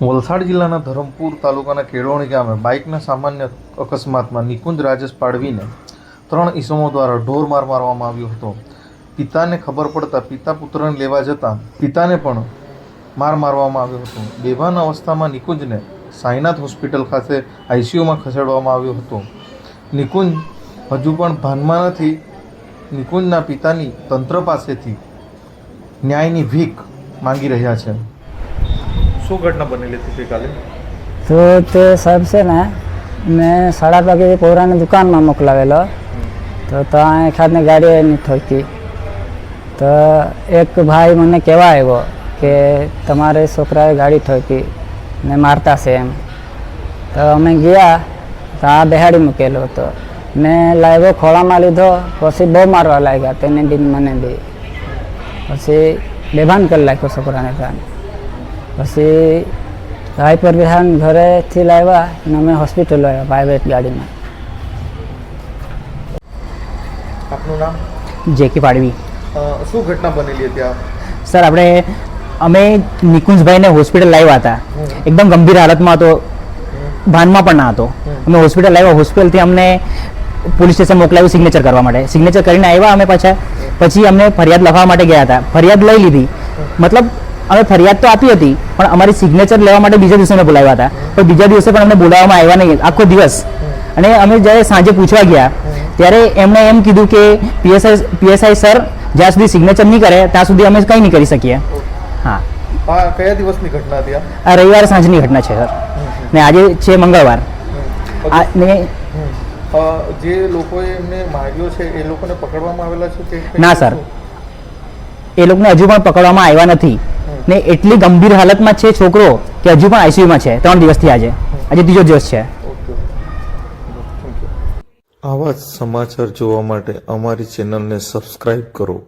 વલસાડ જિલ્લાના ધરમપુર તાલુકાના કેળવણી ગામે બાઇકના સામાન્ય અકસ્માતમાં નિકુંજ રાજેશ પાડવીને ત્રણ ઈસમો દ્વારા ઢોર માર મારવામાં આવ્યો હતો. પિતાને ખબર પડતા પિતા પુત્રને લેવા જતાં પિતાને પણ માર મારવામાં આવ્યો હતો. બેભાન અવસ્થામાં નિકુંજને સાંઈનાથ હોસ્પિટલ ખાતે આઈસીયુમાં ખસેડવામાં આવ્યો હતો. નિકુંજ હજુ પણ ભાનમાં નથી. નિકુંજના પિતાની તંત્ર પાસેથી ન્યાયની ભીખ માંગી રહ્યા છે. શું ઘટના બનેલી હતી ગઈકાલે? તો તે સાહેબ છે ને, મેં સાડા વાગે કોરાની દુકાનમાં મોકલાવેલો. તો ત્યાં એખાદને ગાડી એની ઠોકી તો એક ભાઈ મને કહેવા આવ્યો કે તમારે છોકરાએ ગાડી ઠોકી ને મારતા છે એમ. તો અમે ગયા, તો આ બેહાડી મૂકેલો હતો. મેં લાવ્યો, ખોળામાં લીધો, પછી બહુ મારવા લાગ્યા, તેને બી મને બી. પછી બેભાન કરી નાખ્યો છોકરાને ત્યાં. પછી ભાઈ પર બિહાન ઘરેથી લાવ્યા અને અમે હોસ્પિટલ આવ્યા પ્રાઇવેટ ગાડીમાં. આપનું નામ? જેકી પાડવી. શું ઘટના બનેલી હતી સર આપણે અમે નિકુંજભાઈને હોસ્પિટલ લાવ્યા હતા. એકદમ ગંભીર હાલતમાં હતો. ભાનમાં પણ ના હતો. અમે હોસ્પિટલ લાવ્યા. હોસ્પિટલથી અમને પોલીસ સ્ટેશન મોકલાવ્યું સિગ્નેચર કરવા માટે. સિગ્નેચર કરીને આવ્યા અમે પાછા. પછી અમને ફરિયાદ લખવા માટે ગયા હતા. ફરિયાદ લઈ લીધી. મતલબ અમે ફરિયાદ તો આપી હતી પણ અમારી સિગ્નેચર લેવા માટે બીજા દિવસે બોલાવ્યા હતા. પણ બીજા દિવસે પણ અમને બોલાવવામાં આવ્યા નહીં આખો દિવસ. અને અમે જ્યારે સાંજે પૂછવા ગયા ત્યારે એમણે એમ કીધું કે પીએસઆઈ પીએસઆઈ સર જ્યાં સુધી સિગ્નેચર નહીં કરે ત્યાં સુધી અમે કંઈ નહીં કરી શકીએ. હા. કયા દિવસની ઘટના હતી આ? રવિવાર સાંજની ઘટના છે સર. ને આજે છે મંગળવાર. ને જે લોકોએ એમને માર્યો છે એ લોકોને પકડવામાં આવેલા છે કે ના, સર. એ લોકોને હજુ પણ પકડવામાં આવ્યા નથી. ને એટલી ગંભીર હાલતમાં છે છોકરો કે હજુ પણ આઈસીયુમાં છે. ત્રણ દિવસથી આજે. આજે ત્રીજો દિવસ છે. આવા સમાચાર જોવા માટે અમારી ચેનલને સબસ્ક્રાઇબ કરો.